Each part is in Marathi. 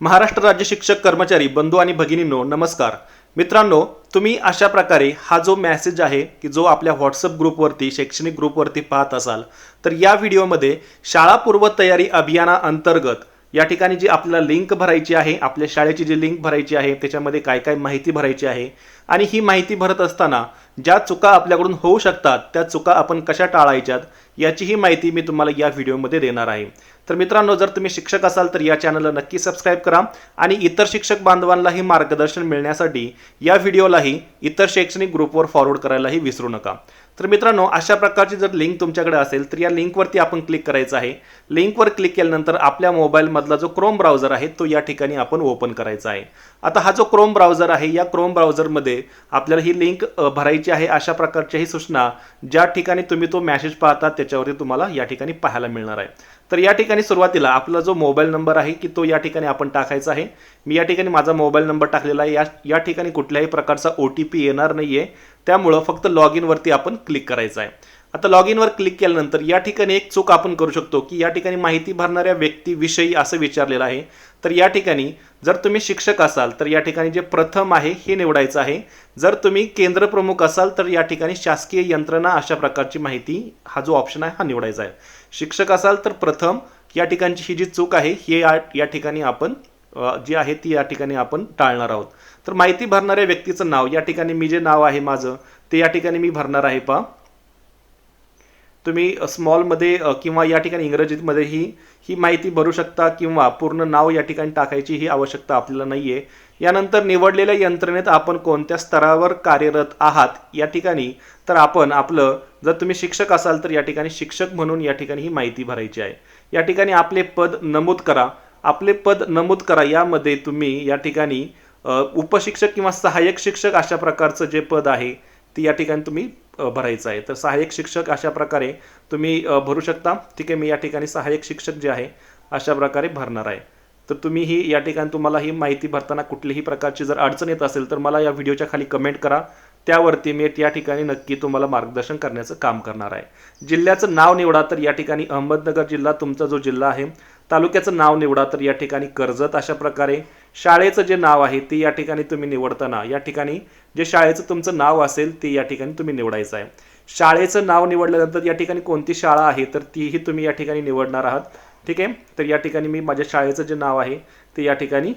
महाराष्ट्र राज्य शिक्षक कर्मचारी बंधू आणि भगिनींनो नमस्कार. मित्रांनो तुम्ही अशा प्रकारे हा जो मेसेज आहे की जो आपल्या व्हॉट्सअप ग्रुपवरती शैक्षणिक ग्रुपवरती पाहत असाल तर या व्हिडिओमध्ये शाळा पूर्वतयारी अभियाना अंतर्गत या ठिकाणी जी आपल्याला लिंक भरायची आहे आपल्या शाळेची जी लिंक भरायची आहे त्याच्यामध्ये काय काय माहिती भरायची आहे आणि ही माहिती भरत असताना ज्या चुका आपल्याकडून होऊ शकतात त्या चुका आपण कशा टाळायच्यात याचीही माहिती मी तुम्हाला या व्हिडिओमध्ये देणार आहे. तर मित्रांनो जर तुम्ही शिक्षक असाल तर या चॅनलला नक्की सबस्क्राईब करा आणि इतर शिक्षक बांधवांनाही मार्गदर्शन मिळण्यासाठी या व्हिडिओलाही इतर शैक्षणिक ग्रुपवर फॉरवर्ड करायलाही विसरू नका. तर मित्रांनो अशा प्रकारची जर लिंक तुमच्याकडे असेल तर या लिंकवरती आपण क्लिक करायचं आहे. लिंकवर क्लिक केल्यानंतर आपल्या मोबाईलमधला जो क्रोम ब्राउझर आहे तो या ठिकाणी आपण ओपन करायचा आहे. आता हा जो क्रोम ब्राउझर आहे या क्रोम ब्राउझरमध्ये आपल्याला ही लिंक भरायची आहे अशा प्रकारच्याही सूचना ज्या ठिकाणी तुम्ही तो मॅसेज पाहता त्याच्यावरती तुम्हाला या ठिकाणी पाहायला मिळणार आहे. तर या ठिकाणी सुरुवातीला आपला जो मोबाईल नंबर आहे की तो या ठिकाणी आपण टाकायचा आहे. मी या ठिकाणी माझा मोबाईल नंबर टाकलेला आहे. या या ठिकाणी कुठल्याही प्रकारचा ओ टी पी येणार नाही आहे त्यामुळं फक्त लॉग इनवरती आपण क्लिक करायचं आहे. आता लॉग इनवर क्लिक केल्यानंतर या ठिकाणी एक चूक आपण करू शकतो की या ठिकाणी माहिती भरणाऱ्या व्यक्तीविषयी असं विचारलेलं आहे. तर या ठिकाणी जर तुम्ही शिक्षक असाल तर या ठिकाणी जे प्रथम आहे हे निवडायचं आहे. जर तुम्ही केंद्र प्रमुख असाल तर या ठिकाणी शासकीय यंत्रणा अशा प्रकारची माहिती हा जो ऑप्शन आहे हा निवडायचा आहे. शिक्षक असाल तर प्रथम या ठिकाणची ही जी चूक आहे हे या ठिकाणी आपण जी आहे ती या ठिकाणी आपण टाळणार आहोत. तर माहिती भरणाऱ्या व्यक्तीचं नाव या ठिकाणी मी जे नाव आहे माझं ते या ठिकाणी मी भरणार आहे पहा. तुम्ही स्मॉलमध्ये किंवा या ठिकाणी इंग्रजीतमध्येही ही ही माहिती भरू शकता किंवा पूर्ण नाव या ठिकाणी टाकायची ही आवश्यकता आपल्याला नाही आहे यानंतर निवडलेल्या यंत्रणेत आपण कोणत्या स्तरावर कार्यरत आहात या ठिकाणी तर आपण आपलं जर तुम्ही शिक्षक असाल तर या ठिकाणी शिक्षक म्हणून या ठिकाणी ही माहिती भरायची आहे. या ठिकाणी आपले पद नमूद करा. आपले पद नमूद करा यामध्ये तुम्ही या ठिकाणी उपशिक्षक किंवा सहाय्यक शिक्षक अशा प्रकारचं जे पद आहे ते या ठिकाणी तुम्ही भरायचं आहे. तर सहाय्यक शिक्षक अशा प्रकारे तुम्ही भरू शकता. ठीक आहे मी या ठिकाणी सहाय्यक शिक्षक जे आहे अशा प्रकारे भरणार आहे. तर तुम्ही ही या ठिकाणी तुम्हाला ही माहिती भरताना कुठलीही प्रकारची जर अडचण येत असेल तर मला या व्हिडिओच्या खाली कमेंट करा. त्यावरती मी या ठिकाणी नक्की तुम्हाला मार्गदर्शन करण्याचं काम करणार आहे. जिल्ह्याचं नाव निवडा तर या ठिकाणी अहमदनगर जिल्हा तुमचा जो जिल्हा आहे तालुक्याचं नाव निवडा तर या ठिकाणी कर्जत अशा प्रकारे शाळेचं जे नाव आहे ते या ठिकाणी तुम्ही निवडताना या ठिकाणी जे शाळेचं तुमचं नाव असेल ते या ठिकाणी तुम्ही निवडायचं आहे. शाळेचं नाव निवडल्यानंतर या ठिकाणी कोणती शाळा आहे तर तीही तुम्ही या ठिकाणी निवडणार आहात. ठीक आहे? तर या ठिकाणी मी माझ्या शाळेचं जे नाव आहे ते या ठिकाणी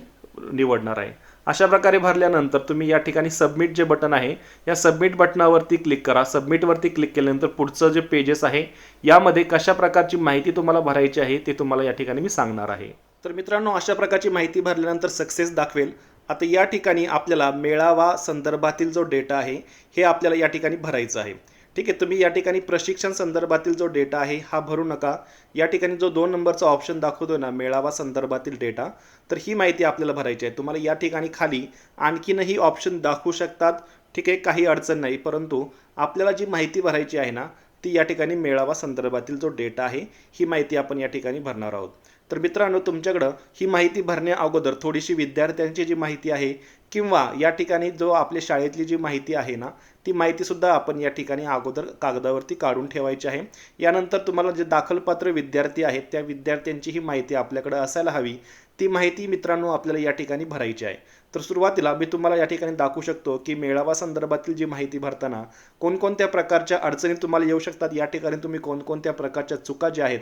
निवडणार आहे. अशा प्रकारे भरल्यानंतर तुम्ही या ठिकाणी सबमिट जे बटन आहे या सबमिट बटनावरती क्लिक करा. सबमिटवरती क्लिक केल्यानंतर पुढचं जे पेजेस आहे यामध्ये कशा प्रकारची माहिती तुम्हाला भरायची आहे ते तुम्हाला या ठिकाणी मी सांगणार आहे. तर मित्रांनो अशा प्रकारची माहिती भरल्यानंतर सक्सेस दाखवेल. आता या ठिकाणी आपल्याला मेळावा संदर्भातील जो डेटा आहे हे आपल्याला या ठिकाणी भरायचं आहे. ठीक आहे तुम्ही या ठिकाणी प्रशिक्षण संदर्भातील जो डेटा आहे हा भरू नका. या ठिकाणी जो दोन नंबरचा ऑप्शन दाखवतो ना मेळावा संदर्भातील डेटा तर ही माहिती आपल्याला भरायची आहे. तुम्हाला या ठिकाणी खाली आणखीनही ऑप्शन दाखवू शकतात. ठीक आहे काही अडचण नाही परंतु आपल्याला जी माहिती भरायची आहे ना ती या ठिकाणी मेळावा संदर्भातील जो डेटा आहे ही माहिती आपण या ठिकाणी भरणार आहोत. तर मित्रांनो तुमच्याकडं ही माहिती भरण्या अगोदर थोडीशी विद्यार्थ्यांची जी माहिती आहे किंवा या ठिकाणी जो आपल्या शाळेतली जी माहिती आहे ना ती माहितीसुद्धा आपण या ठिकाणी अगोदर कागदावरती काढून ठेवायची आहे. यानंतर तुम्हाला जे दाखलपात्र विद्यार्थी आहेत त्या विद्यार्थ्यांची ही माहिती आपल्याकडे असायला हवी. ती माहिती मित्रांनो आपल्याला या ठिकाणी भरायची आहे. तर सुरुवातीला मी तुम्हाला या ठिकाणी दाखवू शकतो की मेळावा संदर्भातील जी माहिती भरताना कोणकोणत्या प्रकारच्या अडचणी तुम्हाला येऊ शकतात या ठिकाणी तुम्ही कोणकोणत्या प्रकारच्या चुका ज्या आहेत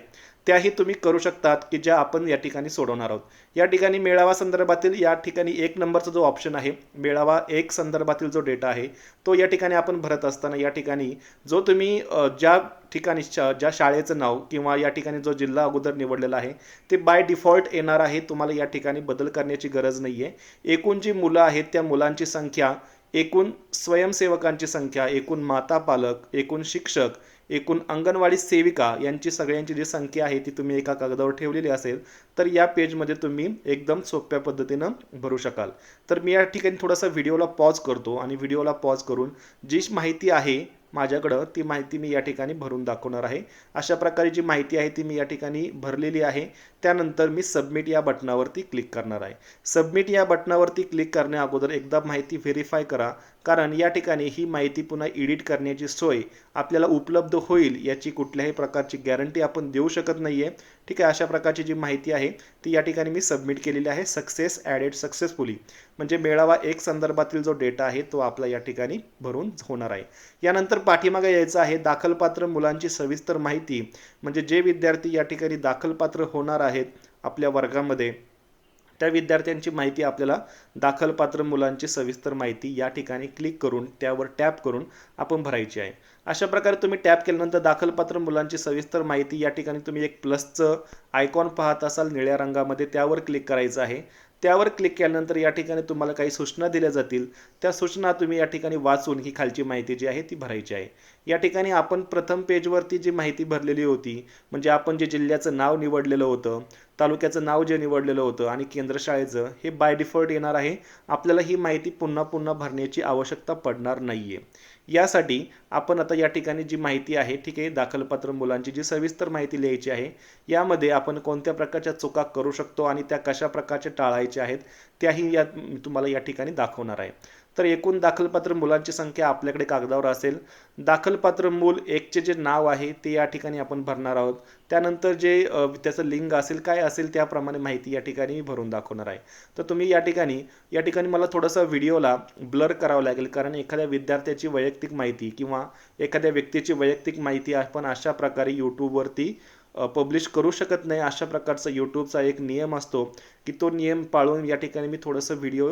त्याही तुम्ही करू शकतात की ज्या आपण या ठिकाणी सोडवणार आहोत. या ठिकाणी मेळावा संदर्भातील या ठिकाणी एक नंबरचा जो ऑप्शन आहे मेळावा एक संदर्भातील जो डेटा आहे तो या ठिकाणी आपण भरत असताना या ठिकाणी जो तुम्ही ज्या ठिकाणी ज्या शाळेचं नाव किंवा या ठिकाणी जो जिल्हा अगोदर निवडलेला आहे ते बाय डिफॉल्ट येणार आहे तुम्हाला या ठिकाणी बदल करण्याची गरज नाही आहे एकूण जी मुलं आहेत त्या मुलांची संख्या एकूण स्वयंसेवकांची संख्या एकूण माता पालक एकूण शिक्षक एकूण अंगणवाडी सेविका यांची सगळ्यांची जी संख्या आहे ती तुम्ही एका कागदावर ठेवलेली असेल तर या पेजमध्ये तुम्ही एकदम सोप्या पद्धतीनं भरू शकाल. तर मी या ठिकाणी थोडासा व्हिडिओला पॉज करतो आणि व्हिडिओला पॉज करून जी माहिती आहे माझ्याकडं ती माहिती मी या ठिकाणी भरून दाखवणार आहे. अशा प्रकारे जी माहिती आहे ती मी या ठिकाणी भरलेली आहे. त्यानंतर मी सबमिट या बटनावरती क्लिक करणार आहे. सबमिट या बटनावरती क्लिक करण्या अगोदर एकदा माहिती व्हेरीफाय करा. कारण या ठिकाणी ही माहिती पुन्हा एडिट करण्याची सोय आपल्याला उपलब्ध होईल याची कुठल्याही प्रकारची गॅरंटी आपण देऊ शकत नाही आहे ठीक आहे अशा प्रकारची जी माहिती आहे ती या ठिकाणी मी सबमिट केलेली आहे सक्सेस ॲडेड सक्सेसफुली म्हणजे मेळावा एक संदर्भातील जो डेटा आहे तो आपला या ठिकाणी भरून होणार आहे. यानंतर पाठीमागे यायचं आहे दाखलपात्र मुलांची सविस्तर माहिती. म्हणजे जे विद्यार्थी या ठिकाणी दाखलपात्र होणार आहेत आपल्या वर्गामध्ये त्या विद्यार्थ्यांची माहिती आपल्याला दाखलपात्र मुलांची सविस्तर माहिती या ठिकाणी क्लिक करून त्यावर टॅप करून आपण भरायची आहे. अशा प्रकारे तुम्ही टॅप केल्यानंतर दाखलपात्र मुलांची सविस्तर माहिती या ठिकाणी तुम्ही एक प्लसचं आयकॉन पाहत असाल निळ्या रंगामध्ये त्यावर क्लिक करायचं आहे. त्यावर क्लिक केल्यानंतर या ठिकाणी तुम्हाला काही सूचना दिल्या जातील. त्या सूचना तुम्ही या ठिकाणी वाचून ही खालची माहिती जी आहे ती भरायची आहे. या ठिकाणी आपण प्रथम पेजवरती जी माहिती भरलेली होती म्हणजे आपण जे जिल्ह्याचं नाव निवडलेलं होतं तालुक्याचं नाव जे निवडलेलं होतं आणि केंद्रशाळेचं हे बाय डिफॉल्ट येणार आहे. आपल्याला ही माहिती पुन्हा पुन्हा भरण्याची आवश्यकता पडणार नाही आहे यासाठी आपण आता या ठिकाणी जी माहिती आहे ठीक आहे दाखलपत्र मुलांची जी सविस्तर माहिती लिहायची आहे यामध्ये आपण कोणत्या प्रकारच्या चुका करू शकतो आणि त्या कशा प्रकारच्या टाळायच्या आहेत त्याही या तुम्हाला या ठिकाणी दाखवणार आहे. तर एकूण दाखलपात्र मुलांची संख्या आपल्याकडे कागदावर असेल. दाखलपात्र मूल एकचे जे नाव आहे ते या ठिकाणी आपण भरणार आहोत. त्यानंतर जे त्याचं लिंग असेल काय असेल त्याप्रमाणे माहिती या ठिकाणी मी भरून दाखवणार आहे. तर तुम्ही या ठिकाणी या ठिकाणी मला थोडंसं व्हिडिओला ब्लर करावं लागेल कारण एखाद्या विद्यार्थ्याची वैयक्तिक माहिती किंवा एखाद्या व्यक्तीची वैयक्तिक माहिती आपण अशा प्रकारे यूट्यूबवरती पब्लिश करू शकत नाही. अशा प्रकारचा यूट्यूबचा एक नियम असतो की तो नियम पाळून या ठिकाणी मी थोडंसं व्हिडिओ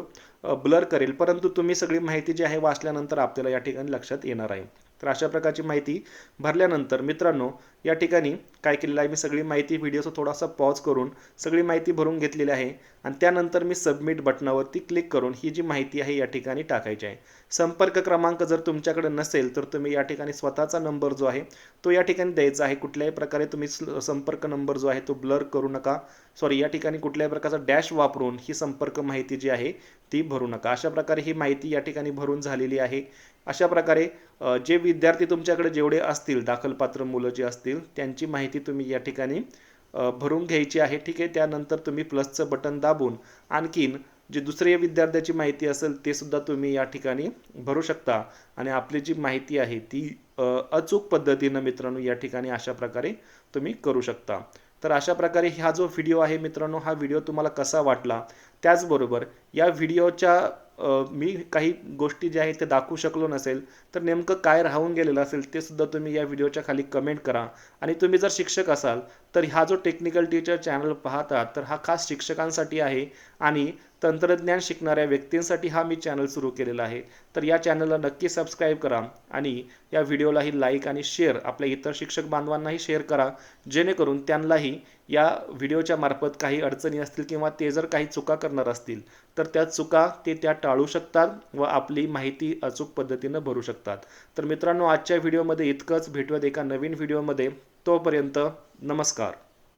ब्लर करेल. परंतु तुम्ही सगळी माहिती जी आहे वाचल्यानंतर आपल्याला या ठिकाणी लक्षात येणार आहे. तर अशा प्रकारची माहिती भरल्यानंतर मित्रांनो या ठिकाणी काय केलेलं आहे मी सगळी माहिती व्हिडिओचा थोडासा पॉज करून सगळी माहिती भरून घेतलेली आहे आणि त्यानंतर मी सबमिट बटनावरती क्लिक करून ही जी माहिती आहे या ठिकाणी टाकायची आहे. संपर्क क्रमांक जर तुमच्याकडे नसेल तर तुम्ही या ठिकाणी स्वतःचा नंबर जो आहे तो या ठिकाणी द्यायचा आहे. कुठल्याही प्रकारे तुम्ही संपर्क नंबर जो आहे तो ब्लर करू नका. सॉरी या ठिकाणी कुठल्याही प्रकारचा डॅश वापरून ही संपर्क माहिती जी आहे ती भरू नका. अशा प्रकारे ही माहिती या ठिकाणी भरून झालेली आहे. अशा प्रकारे जे विद्यार्थी तुमच्याकडे जेवढे असतील दाखलपात्र मुलं जे असतील त्यांची माहिती तुम्ही या ठिकाणी भरून घ्यायची आहे. ठीक आहे? त्यानंतर तुम्ही प्लसचं बटन दाबून आणखीन जे दुसरे विद्यार्थ्याची माहिती असेल ते सुद्धा तुम्ही या ठिकाणी भरू शकता. आणि आपली जी माहिती आहे ती अचूक पद्धतीनं मित्रांनो या ठिकाणी अशा प्रकारे तुम्ही करू शकता. तर अशा प्रकारे हा जो व्हिडिओ आहे मित्रांनो हा व्हिडिओ तुम्हाला कसा वाटला त्याचबरोबर या व्हिडिओच्या मी काही गोष्टी ज्या आहेत ते दाखवू शकलो नसेल तर नेमकं काय राहून गेलेलं असेल ते सुद्धा तुम्ही या व्हिडिओच्या खाली कमेंट करा. आणि तुम्ही जर शिक्षक असाल तर हा जो टेक्निकल टीचर चॅनल पाहता तर हा खास शिक्षकांसाठी आहे. आणि तंत्रज्ञान शिकणाऱ्या व्यक्तींसाठी हा मी चॅनल सुरू केलेला आहे. तर या चॅनलला नक्की सबस्क्राईब करा आणि या व्हिडिओलाही लाईक आणि शेअर आपल्या इतर शिक्षक बांधवांनाही शेअर करा. जेणेकरून त्यांनाही या व्हिडिओच्या मार्फत काही अडचणी असतील किंवा ते जर काही चुका करणार असतील तर त्या चुका ते त्या टाळू शकतात व आपली माहिती अचूक पद्धतीनं भरू शकतात. तर मित्रांनो आजच्या व्हिडिओमध्ये इतकंच. भेटूयात एका नवीन व्हिडिओमध्ये तोपर्यंत नमस्कार.